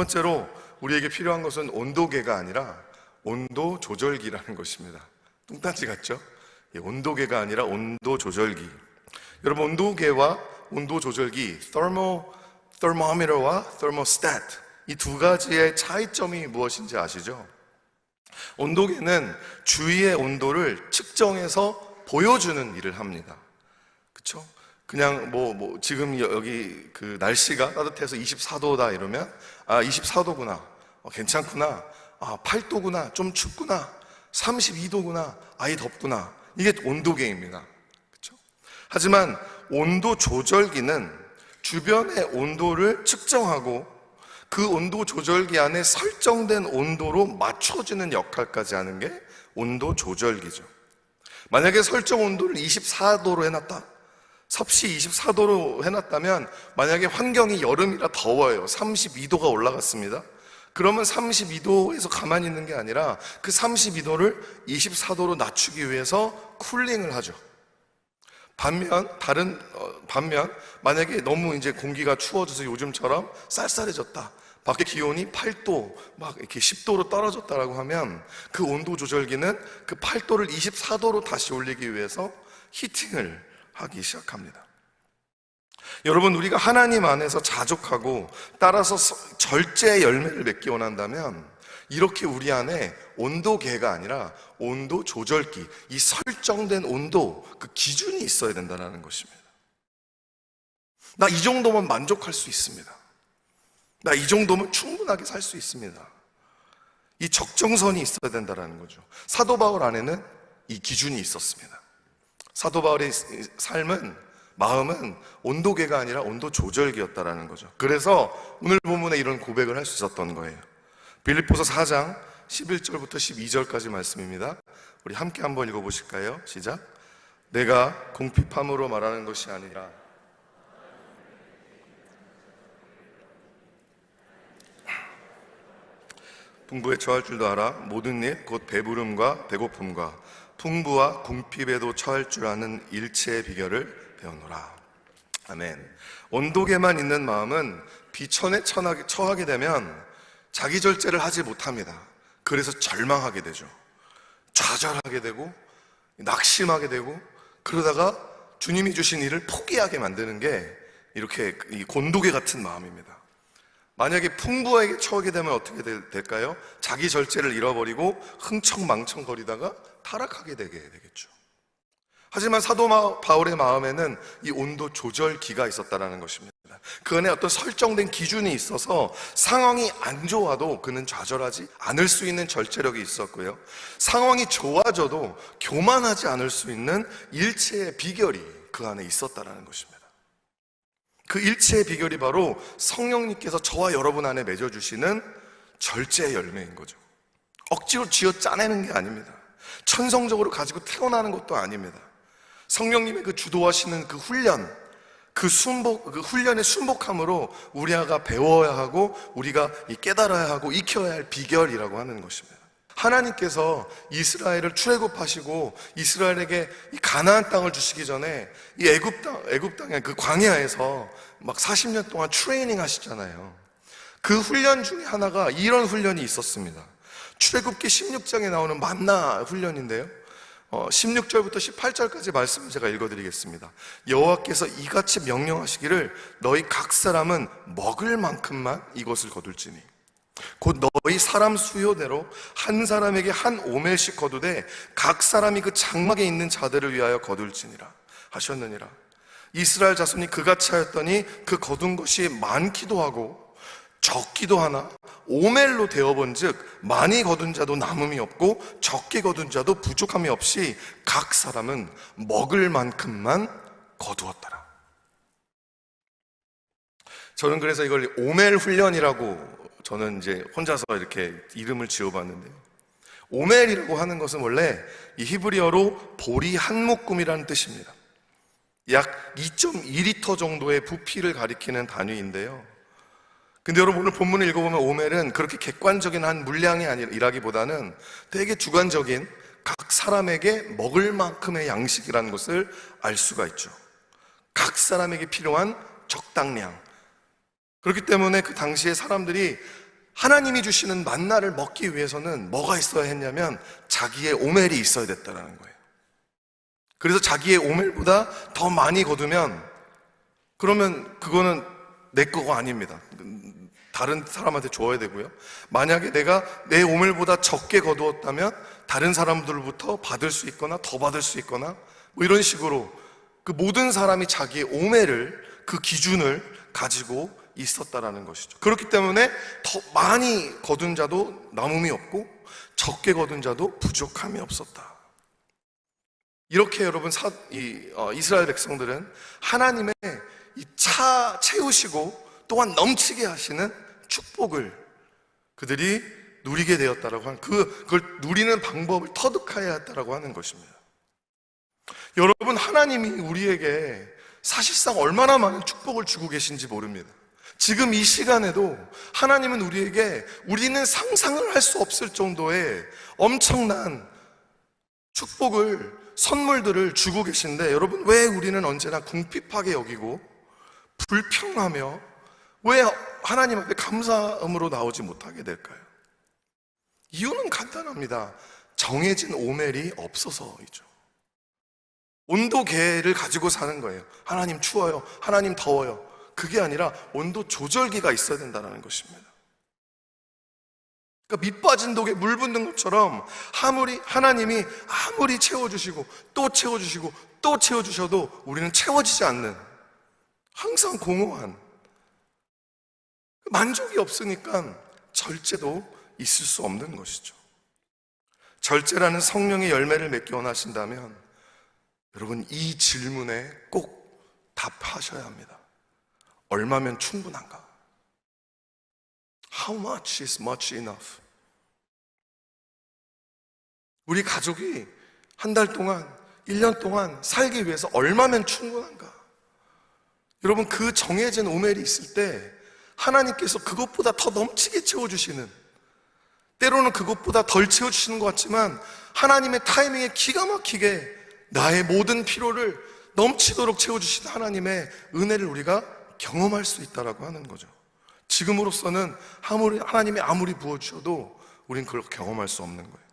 번째로 우리에게 필요한 것은 온도계가 아니라 온도 조절기라는 것입니다. 뚱딴지 같죠? 예, 온도계가 아니라 온도 조절기. 여러분 온도계와 온도 조절기, thermo, thermometer와 thermostat 이 두 가지의 차이점이 무엇인지 아시죠? 온도계는 주위의 온도를 측정해서 보여주는 일을 합니다. 그렇죠? 그냥 뭐, 뭐 지금 여기 그 날씨가 따뜻해서 24도다 이러면 아 24도구나 어, 괜찮구나 아 8도구나 좀 춥구나 32도구나 아이 덥구나 이게 온도계입니다. 그렇죠? 하지만 온도 조절기는 주변의 온도를 측정하고 그 온도 조절기 안에 설정된 온도로 맞춰지는 역할까지 하는 게 온도 조절기죠. 만약에 설정 온도를 24도로 해놨다. 섭씨 24도로 해놨다면 만약에 환경이 여름이라 더워요. 32도가 올라갔습니다. 그러면 32도에서 가만히 있는 게 아니라 그 32도를 24도로 낮추기 위해서 쿨링을 하죠. 반면 다른 어, 반면 만약에 너무 이제 공기가 추워져서 요즘처럼 쌀쌀해졌다. 밖에 기온이 8도 막 이렇게 10도로 떨어졌다라고 하면 그 온도 조절기는 그 8도를 24도로 다시 올리기 위해서 히팅을 하기 시작합니다. 여러분 우리가 하나님 안에서 자족하고 따라서 서- 절제의 열매를 맺기 원한다면 이렇게 우리 안에 온도계가 아니라 온도 조절기, 이 설정된 온도, 그 기준이 있어야 된다는 것입니다. 나 이 정도면 만족할 수 있습니다. 나 이 정도면 충분하게 살 수 있습니다. 이 적정선이 있어야 된다는 거죠. 사도 바울 안에는 이 기준이 있었습니다. 사도 바울의 삶은 마음은 온도계가 아니라 온도 조절기였다라는 거죠. 그래서 오늘 본문에 이런 고백을 할 수 있었던 거예요. 빌립보서 4장 11절부터 12절까지 말씀입니다. 우리 함께 한번 읽어 보실까요? 시작. 내가 공핍함으로 말하는 것이 아니라 풍부에 처할 줄도 알아 모든 일 곧 배부름과 배고픔과 풍부와 궁핍에도 처할 줄 아는 일체의 비결을 배우노라. 아멘. 온도계만 있는 마음은 비천에 처하게, 처하게 되면 자기 절제를 하지 못합니다. 그래서 절망하게 되죠. 좌절하게 되고 낙심하게 되고 그러다가 주님이 주신 일을 포기하게 만드는 게 이렇게 이 곤도계 같은 마음입니다. 만약에 풍부하게 처하게 되면 어떻게 될- 될까요? 자기 절제를 잃어버리고 흥청망청거리다가 타락하게 되게 되겠죠. 하지만 사도 마- 바울의 마음에는 이 온도 조절기가 있었다라는 것입니다. 그 안에 어떤 설정된 기준이 있어서 상황이 안 좋아도 그는 좌절하지 않을 수 있는 절제력이 있었고요. 상황이 좋아져도 교만하지 않을 수 있는 일체의 비결이 그 안에 있었다라는 것입니다. 그 일체의 비결이 바로 성령님께서 저와 여러분 안에 맺어주시는 절제의 열매인 거죠. 억지로 쥐어 짜내는 게 아닙니다. 천성적으로 가지고 태어나는 것도 아닙니다. 성령님의 그 주도하시는 그 훈련, 그 순복, 그 훈련의 순복함으로 우리가 배워야 하고 우리가 이 깨달아야 하고 익혀야 할 비결이라고 하는 것입니다. 하나님께서 이스라엘을 출애굽하시고 이스라엘에게 이 가나안 땅을 주시기 전에 이 애굽 땅 애굽 땅의 그 광야에서 막 40년 동안 트레이닝 하시잖아요. 그 훈련 중에 하나가 이런 훈련이 있었습니다. 출애굽기 16장에 나오는 만나 훈련인데요. 어, 16절부터 18절까지 말씀을 제가 읽어드리겠습니다. 여호와께서 이같이 명령하시기를 너희 각 사람은 먹을 만큼만 이것을 거둘지니 곧 너희 사람 수요대로 한 사람에게 한 오멜씩 거두되 각 사람이 그 장막에 있는 자들을 위하여 거둘지니라 하셨느니라. 이스라엘 자손이 그같이 하였더니 그 거둔 것이 많기도 하고 적 기도 하나 오멜로 되어본즉 많이 거둔 자도 남음이 없고 적게 거둔 자도 부족함이 없이 각 사람은 먹을 만큼만 거두었더라. 저는 그래서 이걸 오멜 훈련이라고 저는 이제 혼자서 이렇게 이름을 지어봤는데요. 오멜이라고 하는 것은 원래 이 히브리어로 보리 한 묶음이라는 뜻입니다. 약 2.2리터 정도의 부피를 가리키는 단위인데요. 근데 여러분 오늘 본문을 읽어보면 오멜은 그렇게 객관적인 한 물량이 아니라기보다는 되게 주관적인 각 사람에게 먹을 만큼의 양식이라는 것을 알 수가 있죠. 각 사람에게 필요한 적당량. 그렇기 때문에 그 당시에 사람들이 하나님이 주시는 만나를 먹기 위해서는 뭐가 있어야 했냐면 자기의 오멜이 있어야 됐다라는 거예요. 그래서 자기의 오멜보다 더 많이 거두면 그러면 그거는 내 거가 아닙니다. 다른 사람한테 줘야 되고요. 만약에 내가 내 오멜보다 적게 거두었다면 다른 사람들부터 받을 수 있거나 더 받을 수 있거나 뭐 이런 식으로 그 모든 사람이 자기의 오멜을 그 기준을 가지고 있었다라는 것이죠. 그렇기 때문에 더 많이 거둔 자도 남음이 없고 적게 거둔 자도 부족함이 없었다. 이렇게 여러분 사, 이, 어, 이스라엘 백성들은 하나님의 이 차 채우시고 또한 넘치게 하시는 축복을 그들이 누리게 되었다라고 하는 그 그걸 누리는 방법을 터득하여야 했다라고 하는 것입니다. 여러분 하나님이 우리에게 사실상 얼마나 많은 축복을 주고 계신지 모릅니다. 지금 이 시간에도 하나님은 우리에게 우리는 상상을 할 수 없을 정도의 엄청난 축복을 선물들을 주고 계신데 여러분 왜 우리는 언제나 궁핍하게 여기고 불평하며 왜 하나님 앞에 감사음으로 나오지 못하게 될까요? 이유는 간단합니다. 정해진 오멜이 없어서이죠. 온도계를 가지고 사는 거예요. 하나님 추워요. 하나님 더워요. 그게 아니라 온도 조절기가 있어야 된다는 것입니다. 그러니까 밑 빠진 독에 물 붓는 것처럼 아무리 하나님이 아무리 채워주시고 또 채워주시고 또 채워주셔도 우리는 채워지지 않는 항상 공허한 만족이 없으니까 절제도 있을 수 없는 것이죠. 절제라는 성령의 열매를 맺기 원하신다면 여러분 이 질문에 꼭 답하셔야 합니다. 얼마면 충분한가? How much is much enough? 우리 가족이 한 달 동안, 1년 동안 살기 위해서 얼마면 충분한가? 여러분, 그 정해진 오멜이 있을 때 하나님께서 그것보다 더 넘치게 채워주시는 때로는 그것보다 덜 채워주시는 것 같지만 하나님의 타이밍에 기가 막히게 나의 모든 필요를 넘치도록 채워주시는 하나님의 은혜를 우리가 경험할 수 있다라고 하는 거죠. 지금으로서는 아무리 하나님이 아무리 부어주셔도 우린 그걸 경험할 수 없는 거예요.